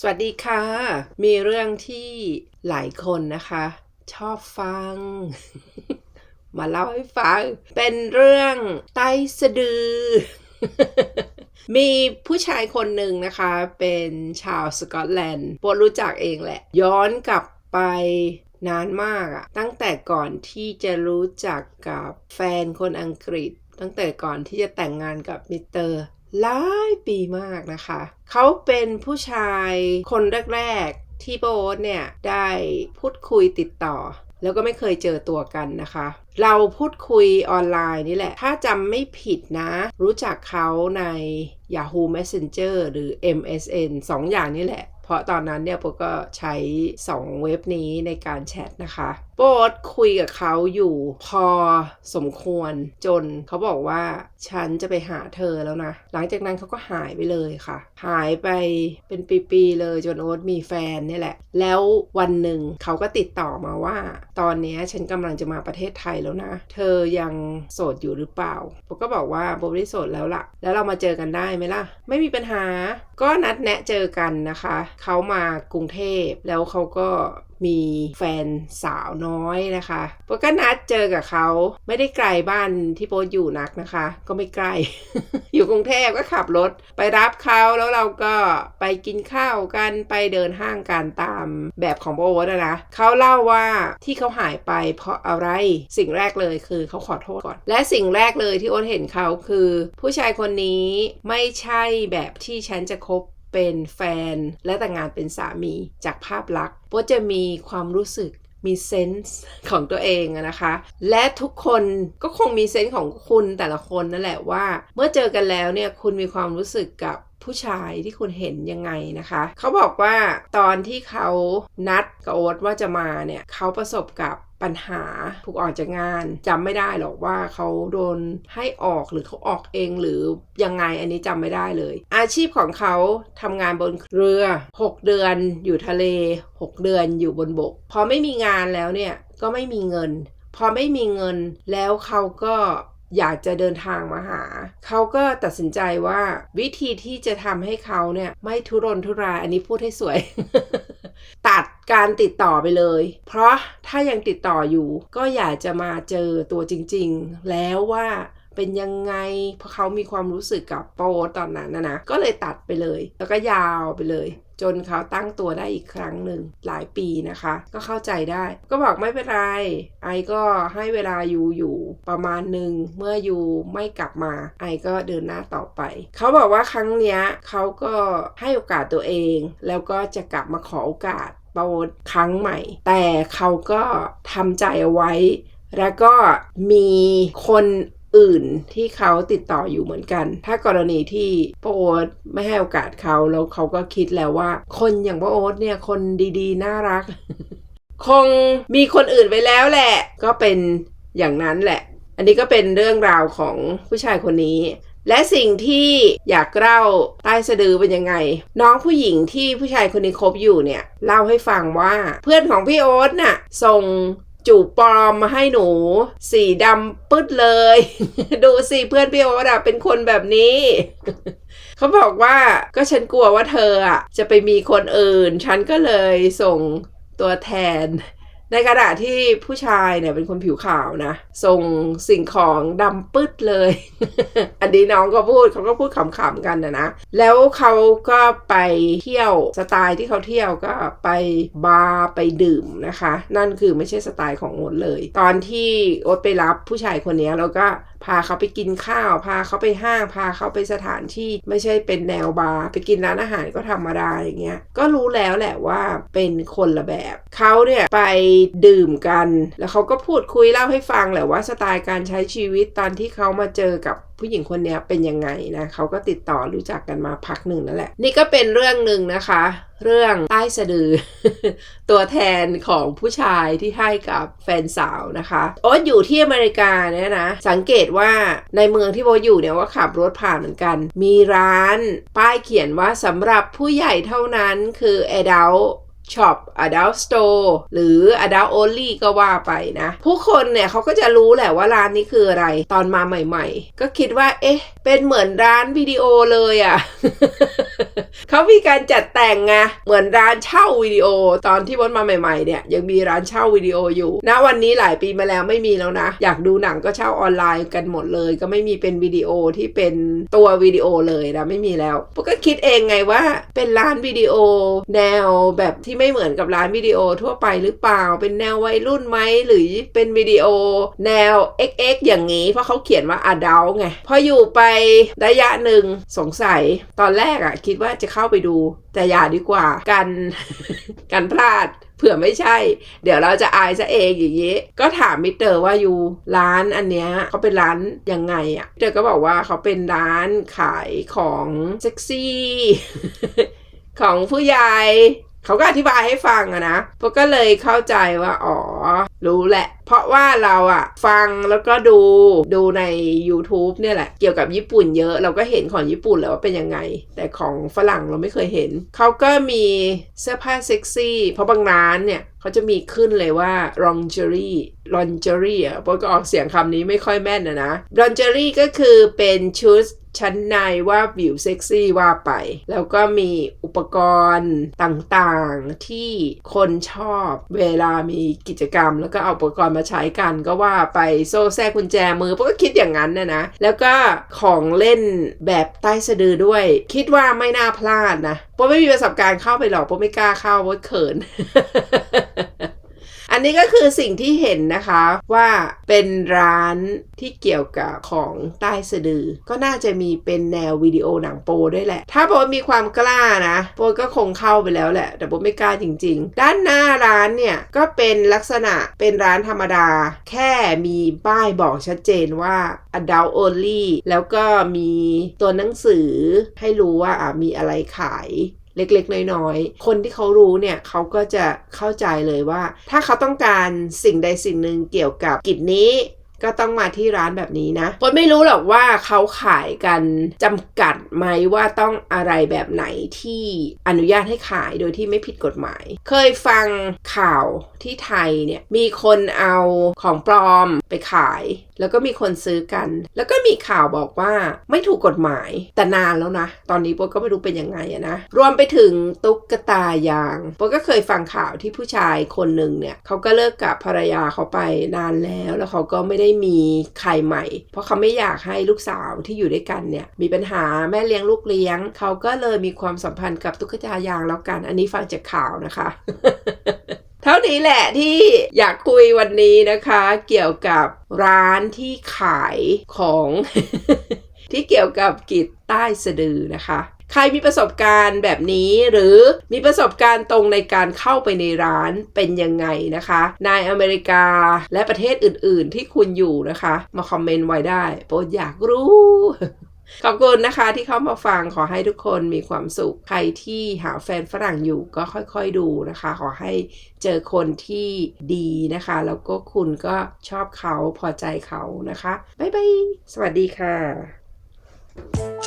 สวัสดีค่ะ มีเรื่องที่หลายคนนะคะ ชอบฟัง มาเล่าให้ฟัง เป็นเรื่องไตสะดือ มีผู้ชายคนหนึ่งนะคะ เป็นชาวสกอตแลนด์โปรดรู้จักเองแหละ ย้อนกลับไปนานมากอะตั้งแต่ก่อนที่จะรู้จักกับแฟนคนอังกฤษ ตั้งแต่ก่อนที่จะแต่งงานกับมิสเตอร์ หลายปีมากนะคะ เขาเป็นผู้ชายคนแรกๆ ที่โบ๊ทเนี่ย ได้พูดคุยติดต่อ แล้วก็ไม่เคยเจอตัวกันนะคะ เราพูดคุยออนไลน์นี่แหละ ถ้าจำไม่ผิดนะ รู้จักเขาใน Yahoo Messenger หรือ MSN สองอย่างนี้แหละ เพราะตอนนั้นเนี่ยโบก็ใช้ 2 เว็บนี้ในการแชทนะคะโบทคุยกับเขาอยู่พอสมควรจนเขาบอกว่าฉันจะไปหาเธอแล้วนะ หลังจากนั้นเขาก็หายไปเลยค่ะ หายไปเป็นปีๆเลยจนโอ๊ตมีแฟนนี่แหละ แล้ววันหนึ่งเขาก็ติดต่อมาว่า ตอนนี้ฉันกำลังจะมาประเทศไทยแล้วนะ เธอยังโสดอยู่หรือเปล่าโบก็บอกว่าโบไม่ได้โสดแล้วล่ะ แล้วเรามาเจอกันได้ไหมล่ะ ไม่มีปัญหาก็นัดแนะเจอกันนะคะเขามากรุงเทพแล้วเขาก็มีแฟนสาวน้อยนะคะโปก็นัดเจอกับเขาไม่ได้ไกลบ้านที่โป๊อยู่นักนะคะ ก็ไม่ใกล้ อยู่กรุงเทพก็ขับรถไปรับเขาแล้วเราก็ไปกินข้าวกันไปเดินห้างกันตามแบบของโบ๊ทนะเขาเล่าว่าที่เขาหายไปเพราะอะไรสิ่งแรกเลยคือเขาขอโทษก่อน และสิ่งแรกเลยที่โอ๊ตเห็นเขาคือ ผู้ชายคนนี้ไม่ใช่แบบที่ฉันจะคบ เป็นแฟน และแต่งงานเป็นสามีจากภาพลักษณ์โป๊จะมีความรู้สึกมีเซนส์ของตัวเองนะคะ และทุกคนก็คงมีเซนส์ของคุณแต่ละคนนั่นแหละว่า เมื่อเจอกันแล้วเนี่ยคุณมีความรู้สึกกับ ผู้ชายที่คุณเห็นยังไงนะคะเขาบอกว่าตอนที่เขานัดกับโอ๊ตว่าจะมาเนี่ยเขาประสบกับปัญหาถูกออกจากงานจำไม่ได้หรอกว่าเขาโดนให้ออกหรือเขาออกเองหรือยังไงอันนี้จำไม่ได้เลย อาชีพของเขาทำงานบนเรือ 6 เดือนอยู่ทะเล 6 เดือนอยู่บนบก พอไม่มีงานแล้วเนี่ยก็ไม่มีเงิน พอไม่มีเงินแล้วเขาก็ อยากจะเดินทางมาหา เขาก็ตัดสินใจว่าวิธีที่จะทำให้เขาเนี่ยไม่ทุรนทุรายอันนี้พูดให้สวย ตัดการติดต่อไปเลย เพราะถ้ายังติดต่ออยู่ ก็อยากจะมาเจอตัวจริง ๆ แล้วว่าเป็นยังไงเพราะเขามีความรู้สึกกับโปตอนนั้นนะนะก็เลยตัดไปเลย แล้วก็ยาวไปเลย จนเขาตั้งตัวได้อีกครั้งหนึ่งหลายปีนะคะ ก็เข้าใจได้ ก็บอกไม่เป็นไร ไอก็ให้เวลาอยู่อยู่ประมาณหนึ่งเมื่ออยู่ไม่กลับมา ไอก็เดินหน้าต่อไป เขาบอกว่าครั้งเนี้ยเขาก็ให้โอกาสตัวเอง แล้วก็จะกลับมาขอโอกาสโปครั้งใหม่ แต่เขาก็ทำใจเอาไว้แล้วก็มีคน อื่นที่เขาติดต่ออยู่เหมือนกัน ถ้ากรณีที่โป๊ตไม่ให้โอกาสเขาแล้วเขาก็คิดแล้วว่า คนอย่างโป๊ตเนี่ยคนดีๆ น่ารัก คงมีคนอื่นไปแล้วแหละ ก็เป็นอย่างนั้นแหละ อันนี้ก็เป็นเรื่องราวของผู้ชายคนนี้และสิ่งที่อยากเล่าใต้สะดือเป็นยังไง น้องผู้หญิงที่ผู้ชายคนนี้คบอยู่เนี่ย เล่าให้ฟังว่าเพื่อนของพี่โอ๊ตน่ะ ส่ง จูบปลอมมาให้หนู สีดำปึ๊ดเลย ดูสิเพื่อนพี่โอ๊ตอะเป็นคนแบบนี้เขาบอกว่าก็ฉันกลัวว่าเธออะจะไปมีคนอื่น ฉันก็เลยส่งตัวแทน ในขณะที่ผู้ชายเนี่ยเป็นคนผิวขาวนะส่งสิ่งของดำปึ๊ดเลย อันนี้น้องก็พูดเขาก็พูดขำๆกันนะนะ แล้วเขาก็ไปเที่ยวสไตล์ที่เขาเที่ยวก็ไปบาร์ไปดื่มนะคะ นั่นคือไม่ใช่สไตล์ของโอ๊ตเลย ตอนที่โอ๊ตไปรับผู้ชายคนนี้แล้วก็พาเขาไปกินข้าว พาเขาไปห้าง พาเขาไปสถานที่ไม่ใช่เป็นแนวบาร์ไปกินร้านอาหารก็ธรรมดาอย่างเงี้ยก็รู้แล้วแหละว่าเป็นคนละแบบเขาเนี่ยไปดื่มกัน แล้วเขาก็พูดคุยเล่าให้ฟังแหละว่าสไตล์การใช้ชีวิตตอนที่เขามาเจอกับผู้หญิงคนนี้เป็นยังไงนะเขาก็ติดต่อรู้จักกันมาพักหนึ่งนั่นแหละ นี่ก็เป็นเรื่องหนึ่งนะคะ เรื่องใต้สะดือ ตัวแทนของผู้ชายที่ให้กับแฟนสาวนะคะโอ๊ตอยู่ที่อเมริกาเนี่ยนะ สังเกตว่าในเมืองที่โบอยู่เนี่ยว่าขับรถผ่านเหมือนกัน มีร้าน ป้ายเขียนว่าสำหรับผู้ใหญ่เท่านั้นคือ adult shop adult store หรือ adult only ก็ว่าไปนะ ผู้คนเนี่ยเขาก็จะรู้แหละว่าร้านนี้คืออะไร ตอนมาใหม่ ๆ ก็คิดว่า เอ๊ะ เป็นเหมือนร้านวิดีโอเลยอะ่ะ เขามีการจัดแต่งไงเหมือนร้านเช่าวิดีโอ ตอนที่บดมาใหม่ๆเนี่ยยังมีร้านเช่าวิดีโออยู่ณวันนี้หลายปีมาแล้วไม่มีแล้วนะ อยากดูหนังก็เช่าออนไลน์กันหมดเลย ก็ไม่มีเป็นวิดีโอที่เป็นตัววิดีโอเลยนะไม่มีแล้วพวกก็คิดเองไงว่าเป็นร้านวิดีโอ แนวแบบที่ไม่เหมือนกับร้านวิดีโอทั่วไปหรือเปล่า เป็นแนววัยรุ่นไหมหรือเป็นวิดีโอ แนว XX อย่างนี้ เพราะเขาเขียนว่า adult ไงพออยู่ไประยะหนึ่งสงสัยตอนแรกอะคิดว่าจะเข้าไปดู แต่อย่าดีกว่ากันกันพลาดเผื่อไม่ใช่ เดี๋ยวเราจะอายซะเองอย่างนี้ ก็ถามมิเตอร์ว่าอยู่ร้านอันเนี้ยเขาเป็นร้านยังไงอะ่ะมิเตอร์ก็บอกว่าเขาเป็นร้านขายของเซ็กซี่ของผู้ใหญ่ เขาก็อธิบายให้ฟังอะนะพวกก็เลยเข้าใจว่าอ๋อรู้แหละ เพราะว่าเราอะฟังแล้วก็ดูดูใน YouTube เนี่ยแหละ เกี่ยวกับญี่ปุ่นเยอะ เราก็เห็นของญี่ปุ่นแล้วว่าเป็นยังไง แต่ของฝรั่งเราไม่เคยเห็น เขาก็มีเสื้อผ้าเซ็กซี่ เพราะบางร้านเนี่ยเขาจะมีขึ้นเลยว่า lingerie lingerie อะพวกก็ออกเสียงคำนี้ไม่ค่อยแม่นนะนะ lingerie ก็คือเป็นชุด ชั้นในว่าวิวเซ็กซี่ว่าไป แล้วก็มีอุปกรณ์ต่างๆที่คนชอบเวลามีกิจกรรม แล้วก็เอาอุปกรณ์มาใช้กันก็ว่าไปโซ่แทรกกุญแจมือเพวกก็คิดอย่างนั้นนะนะแล้วก็ของเล่นแบบใต้สะดือด้วย คิดว่าไม่น่าพลาดนะเพราะไม่มีประสบการณ์เข้าไปหรอกเพราะไม่กล้าเข้าเพราะเขิน นนี้ก็คือสิ่งที่เห็นนะคะว่าเป็นร้านที่เกี่ยวกับของใต้สะดือ ก็น่าจะมีเป็นแนววิดีโอหนังโปด้วยแหละ ถ้าโบมีความกล้านะโบก็คงเข้าไปแล้วแหละ แต่โบไม่กล้าจริง ๆ ด้านหน้าร้านเนี่ยก็เป็นลักษณะเป็นร้านธรรมดา แค่มีป้ายบอกชัดเจนว่า adult only แล้วก็มีตัวหนังสือให้รู้ว่ามีอะไรขาย เล็กๆ น้อยๆ คนที่เขารู้เนี่ยเขาก็จะเข้าใจเลยว่า ถ้าเขาต้องการสิ่งใดสิ่งหนึ่งเกี่ยวกับกิจนี้ก็ต้องมาที่ร้านแบบนี้นะคนไม่รู้หรอกว่าเขาขายกันจำกัดไหมว่าต้องอะไรแบบไหนที่อนุญาตให้ขายโดยที่ไม่ผิดกฎหมาย เคยฟังข่าวที่ไทยเนี่ยมีคนเอาของปลอมไปขาย แล้วก็มีคนซื้อกัน แล้วก็มีข่าวบอกว่าไม่ถูกกฎหมายแต่นานแล้วนะ ตอนนี้โป๊ก็ไม่รู้เป็นยังไงอะนะ รวมไปถึงตุ๊กตายางโป๊ก็เคยฟังข่าวที่ผู้ชายคนหนึ่งเนี่ยเขาก็เลิกกับภรรยาเขาไปนานแล้ว แล้วเขาก็ไม่ได้มีใครใหม่ เพราะเขาไม่อยากให้ลูกสาวที่อยู่ด้วยกันเนี่ยมีปัญหาแม่เลี้ยงลูกเลี้ยง เขาก็เลยมีความสัมพันธ์กับตุ๊กตายางแล้วกัน อันนี้ฟังจากข่าวนะคะ นี้แหละที่อยากคุยวันนี้นะคะ เกี่ยวกับร้านที่ขายของ ที่เกี่ยวกับกิจใต้สะดือนะคะใครมีประสบการณ์แบบนี้หรือมีประสบการณ์ตรงในการเข้าไปในร้านเป็นยังไงนะคะ ในอเมริกาและประเทศอื่น ๆ ที่คุณอยู่นะคะ มาคอมเมนต์ไว้ได้โปรดอยากรู้ ขอบคุณนะคะที่เข้ามาฟังขอให้ทุกคนมีความสุข ใครที่หาแฟนฝรั่งอยู่ก็ค่อยๆดูนะคะ ขอให้เจอคนที่ดีนะคะ แล้วก็คุณก็ชอบเขาพอใจเขานะคะ บ๊ายบาย สวัสดีค่ะ